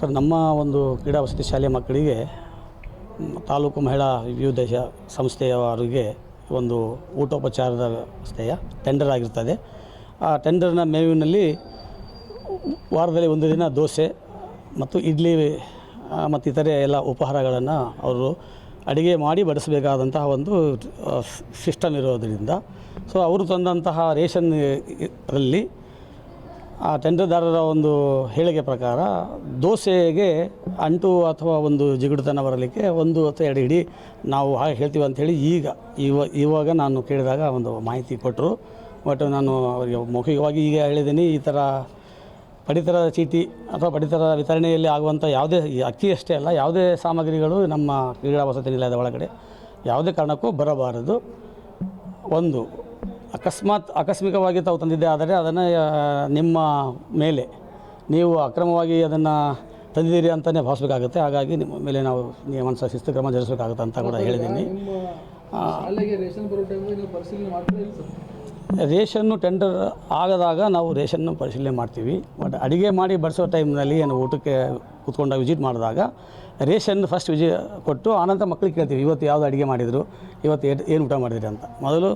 Sir, ನಮ್ಮ ಒಂದು ಕ್ರೀಡಾ ವಸತಿ ಶಾಲೆ ಮಕ್ಕಳಿಗೆ ತಾಲೂಕು ಮಹಿಳಾ ವಿವಿಧ ಸಂಸ್ಥೆಯವರಿಗೆ ಒಂದು ಊಟೋಪಚಾರದ ವ್ಯವಸ್ಥೆಯ ಟೆಂಡರ್ ಆಗಿರ್ತದೆ. ಆ ಟೆಂಡರ್ನ ಮೇವಿನಲ್ಲಿ ವಾರದಲ್ಲಿ ಒಂದು ದಿನ ದೋಸೆ ಮತ್ತು ಇಡ್ಲಿ ಮತ್ತು ಇತರೆ ಎಲ್ಲ ಉಪಹಾರಗಳನ್ನು ಅವರು ಅಡುಗೆ ಮಾಡಿ ಬಡಿಸಬೇಕಾದಂತಹ ಒಂದು ಸಿಸ್ಟಮ್ ಇರೋದರಿಂದ. ಸೊ ಅವರು ತಂದಂತಹ ರೇಷನ್ ರಲ್ಲಿ ಆ ಟೆಂಡರ್ದಾರರ ಒಂದು ಹೇಳಿಕೆ ಪ್ರಕಾರ ದೋಸೆಗೆ ಅಂಟು ಅಥವಾ ಒಂದು ಜಿಗುಡುತನ ಬರಲಿಕ್ಕೆ ಒಂದು ಅಥವಾ ಎರಡು ಇಡೀ ನಾವು ಹಾಗೆ ಹೇಳ್ತೀವಿ ಅಂಥೇಳಿ ಈಗ ಇವ, ಇವಾಗ ನಾನು ಕೇಳಿದಾಗ ಒಂದು ಮಾಹಿತಿ ಕೊಟ್ಟರು. ಬಟ್ ನಾನು ಅವರಿಗೆ ಮೌಖಿಕವಾಗಿ ಈಗ ಹೇಳಿದ್ದೀನಿ, ಈ ಥರ ಪಡಿತರ ಚೀಟಿ ಅಥವಾ ಪಡಿತರ ವಿತರಣೆಯಲ್ಲಿ ಆಗುವಂಥ ಯಾವುದೇ ಅಕ್ಕಿ ಅಷ್ಟೇ ಅಲ್ಲ, ಯಾವುದೇ ಸಾಮಗ್ರಿಗಳು ನಮ್ಮ ಕ್ರೀಡಾ ವಸತಿ ನಿಲಯದ ಒಳಗಡೆ ಯಾವುದೇ ಕಾರಣಕ್ಕೂ ಬರಬಾರದು. ಒಂದು ಅಕಸ್ಮಾತ್ ಆಕಸ್ಮಿಕವಾಗಿ ತಾವು ತಂದಿದ್ದೆ ಆದರೆ ಅದನ್ನು ನಿಮ್ಮ ಮೇಲೆ ನೀವು ಅಕ್ರಮವಾಗಿ ಅದನ್ನು ತಂದಿದ್ದೀರಿ ಅಂತಲೇ ಭಾವಿಸ್ಬೇಕಾಗುತ್ತೆ. ಹಾಗಾಗಿ ನಿಮ್ಮ ಮೇಲೆ ನಾವು ನಿಯಮಾನುಸಾರ ಶಿಸ್ತು ಕ್ರಮ ಜರುಗಿಸಬೇಕಾಗುತ್ತೆ ಅಂತ ಕೂಡ ಹೇಳಿದ್ದೀನಿ. ರೇಷನ್ನು ಟೆಂಡರ್ ಆಗದಾಗ ನಾವು ರೇಷನ್ನು ಪರಿಶೀಲನೆ ಮಾಡ್ತೀವಿ. ಬಟ್ ಅಡುಗೆ ಮಾಡಿ ಬಡಿಸೋ ಟೈಮ್ನಲ್ಲಿ ಏನು ಊಟಕ್ಕೆ ಕೂತ್ಕೊಂಡಾಗ ವಿಸಿಟ್ ಮಾಡಿದಾಗ ರೇಷನ್ ಫಸ್ಟ್ ವಿಜಿ ಕೊಟ್ಟು ಆನಂತರ ಮಕ್ಕಳಿಗೆ ಕೇಳ್ತೀವಿ ಇವತ್ತು ಯಾವುದು ಅಡುಗೆ ಮಾಡಿದರು? ಇವತ್ತು ಏನು ಊಟ ಮಾಡಿದ್ರಿ? ಅಂತ. ಮೊದಲು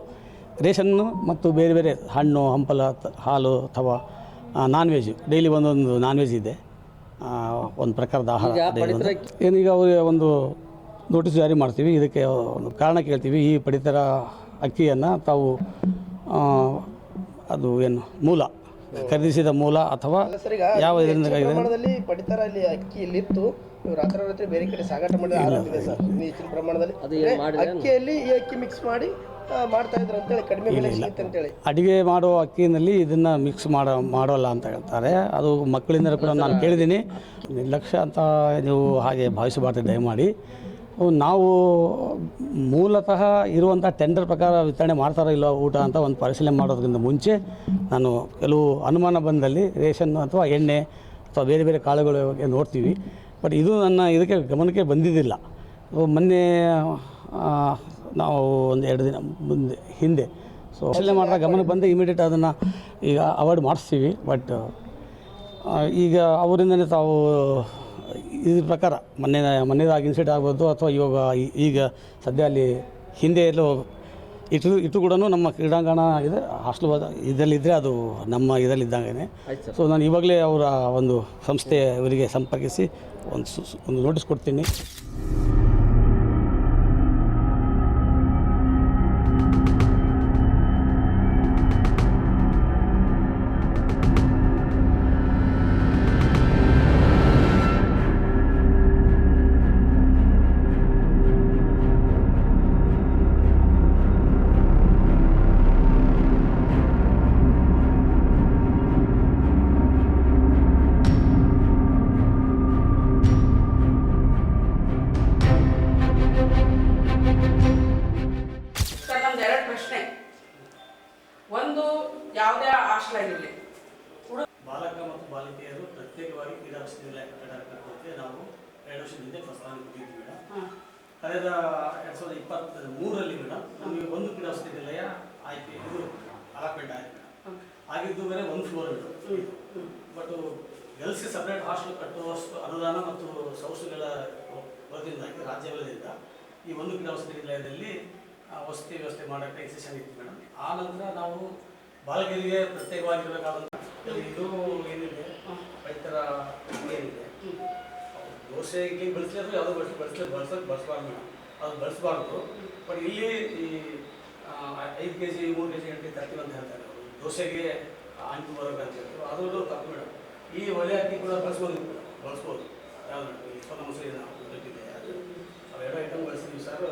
ರೇಷನ್ನು ಮತ್ತು ಬೇರೆ ಬೇರೆ ಹಣ್ಣು ಹಂಪಲ ಹಾಲು ಅಥವಾ ನಾನ್ ವೆಜ್ ಡೈಲಿ ಒಂದೊಂದು ನಾನ್ ವೆಜ್ ಇದೆ ಒಂದು ಪ್ರಕಾರದ ಆಹಾರ. ಏನೀಗ ಅವರಿಗೆ ಒಂದು ನೋಟಿಸ್ ಜಾರಿ ಮಾಡ್ತೀವಿ. ಇದಕ್ಕೆ ಒಂದು ಕಾರಣ ಕೇಳ್ತೀವಿ. ಈ ಪಡಿತರ ಅಕ್ಕಿಯನ್ನು ತಾವು ಅದು ಏನು ಮೂಲ ಖರೀದಿಸಿದ ಮೂಲ ಅಥವಾ ಯಾವ ಇದರಿಂದ ಪಡಿತರ ಅಲ್ಲಿ ಅಕ್ಕಿ ಇಲ್ಲಿತ್ತು ನೀವು ರಾತ್ರಿ ಬೇರೆ ಕಡೆ ಸಾಗಾಟ ಮಾಡಿದ ಆರಂಭಿದೆ ಸರ್. ಹೆಚ್ಚಿನ ಪ್ರಮಾಣದಲ್ಲಿ ಅಕ್ಕಿಯಲ್ಲಿ ಈ ಅಕ್ಕಿ ಮಿಕ್ಸ್ ಮಾಡಿ ಮಾಡ್ತಾ ಇದ್ರು ಅಂತೇಳಿ ಕಡಿಮೆ ಬೆಲೆ ಸಿಗುತ್ತೆ ಅಂತೇಳಿ. ಅಡುಗೆ ಮಾಡೋ ಅಕ್ಕಿನಲ್ಲಿ ಇದನ್ನು ಮಿಕ್ಸ್ ಮಾಡೋ ಮಾಡೋಲ್ಲ ಅಂತ ಹೇಳ್ತಾರೆ. ಅದು ಮಕ್ಕಳಿಂದ ಕೂಡ ನಾನು ಕೇಳಿದ್ದೀನಿ. ನಿರ್ಲಕ್ಷ್ಯ ಅಂತ ನೀವು ಹಾಗೆ ಭಾವಿಸಬಾರ್ದು ದಯಮಾಡಿ. ನಾವು ಮೂಲತಃ ಇರುವಂಥ ಟೆಂಡರ್ ಪ್ರಕಾರ ವಿತರಣೆ ಮಾಡ್ತಾರೋ ಇಲ್ಲೋ ಊಟ ಅಂತ ಒಂದು ಪರಿಶೀಲನೆ ಮಾಡೋದಕ್ಕಿಂತ ಮುಂಚೆ ನಾನು ಕೆಲವು ಅನುಮಾನ ಬಂದಲ್ಲಿ ರೇಷನ್ ಅಥವಾ ಎಣ್ಣೆ ಅಥವಾ ಬೇರೆ ಬೇರೆ ಕಾಳುಗಳು ನೋಡ್ತೀವಿ. ಬಟ್ ಇದು ನನ್ನ ಇದಕ್ಕೆ ಗಮನಕ್ಕೆ ಬಂದಿದ್ದಿಲ್ಲ. ಮೊನ್ನೆ ನಾವು ಒಂದು ಎರಡು ದಿನ ಮುಂದೆ, ಹಿಂದೆ. ಸೊ ಅಲ್ಲೇ ಮಾಡಿದಾಗ ಗಮನಕ್ಕೆ ಬಂದು ಇಮಿಡಿಯೇಟ್ ಅದನ್ನು ಈಗ ಅವಾಯ್ಡ್ ಮಾಡಿಸ್ತೀವಿ. ಬಟ್ ಈಗ ಅವರಿಂದನೇ ತಾವು ಇದ್ರ ಪ್ರಕಾರ ಮೊನ್ನೆ, ಮೊನ್ನೆದಾಗ ಇನ್ಸಿಡೆಂಟ್ ಆಗ್ಬೋದು ಅಥವಾ ಇವಾಗ ಈಗ ಸದ್ಯ ಅಲ್ಲಿ ಹಿಂದೆ ಎಲ್ಲೋ ಇಟ್ಟು ಇಟ್ಟು ಕೂಡ ನಮ್ಮ ಕ್ರೀಡಾಂಗಣ ಇದೆ. ಹಾಸ್ಟೆಲ್ ಇದರಲ್ಲಿದ್ದರೆ ಅದು ನಮ್ಮ ಇದರಲ್ಲಿದ್ದಂಗೆ ಸೊ ನಾನು ಇವಾಗಲೇ ಅವರ ಒಂದು ಸಂಸ್ಥೆ ಇವರಿಗೆ ಸಂಪರ್ಕಿಸಿ ಒಂದು ಒಂದು ನೋಟಿಸ್ ಕೊಡ್ತೀನಿ. ಒಂದು ಯಾವುದೇ ಇರಲಿ. ಬಾಲಕ ಮತ್ತು ಬಾಲಿಕೆಯರು ಪ್ರತ್ಯೇಕವಾಗಿ ಕ್ರೀಡಾ ವಸತಿ ನಿಲಯ ಕಟ್ಟಡ ನಾವು ಎರಡು ವರ್ಷದ ಹಿಂದೆ ಪ್ರಸ್ತಾವ ಕೊಟ್ಟಿದ್ವಿ ಮೇಡಮ್ ಕಳೆದ ಎರಡು ಸಾವಿರದ ಇಪ್ಪತ್ತ ಮೂರರಲ್ಲಿ ಮೇಡಮ್ ನಮಗೆ ಒಂದು ಕ್ರೀಡಾ ವಸತಿ ನಿಲಯ ಆಯ್ಕೆ ಇದು ಅಲಾಟ್ಮೆಂಟ್ ಆಯ್ತು ಆಗಿದ್ದು ಬೇರೆ ಒಂದು ಫ್ಲೋರ್ ಇದು ಬಟ್ ಗರ್ಲ್ಸ್ಗೆ ಸಪ್ರೇಟ್ ಹಾಸ್ಟೆಲ್ ಕಟ್ಟುವಷ್ಟು ಅನುದಾನ ಮತ್ತು ಸಂಸ್ಥೆಗಳ ವರದಿಯಿಂದಾಗಿ ರಾಜ್ಯ ವಲಯದಿಂದ ಈ ಒಂದು ಕ್ರೀಡಾ ಆ, ವಸತಿ ವ್ಯವಸ್ಥೆ ಮಾಡೋಕ್ಕೆ ಡಿಸಿಷನ್ ಇತ್ತು ಮೇಡಮ್. ಆ ನಂತರ ನಾವು ಬಾಲಗಿರಿಗೆ ಪ್ರತ್ಯೇಕವಾಗಿರಬೇಕಾದಂಥ ಇದು ಏನಿದೆ? ರೈತರ ಏನಿದೆ? ದೋಸೆ ಇಡ್ಲಿ ಬಳಸಿ ಅಥವಾ ಯಾವುದೋ ಬಳಸಿ ಬಳಸಿ ಬಳಸೋಕೆ ಬಳಸಬಾರ್ದು ಮೇಡಮ್. ಅದು ಬಳಸಬಾರ್ದು. ಬಟ್ ಇಲ್ಲಿ ಈ ಐದು ಕೆ ಜಿ ಮೂರು ಕೆ ಜಿ ಗಂಟೆ ತರ್ತೀವಿ ಅಂತ ಹೇಳ್ತಾರೆ ಅವರು. ದೋಸೆಗೆ ಅಂಟು ಬರೋಕೆ ಅಂತ ಹೇಳ್ತಾರೆ. ಅದು ತಪ್ಪು ಮೇಡಮ್. ಈ ಒಳ್ಳೆ ಅಕ್ಕಿ ಕೂಡ ಬಳಸ್ಬೋದು ಮೇಡಮ್. ಬಳಸ್ಬೋದು. ಯಾವುದು ಈ ಇಪ್ಪತ್ತೊಂದು ಮಸೂರಿ ನಾವು ಗೊತ್ತಿದೆ ಅದು. ಅವೆರಡು ಐಟಮ್ ಬಳಸ್ತೀವಿ ಸರ್.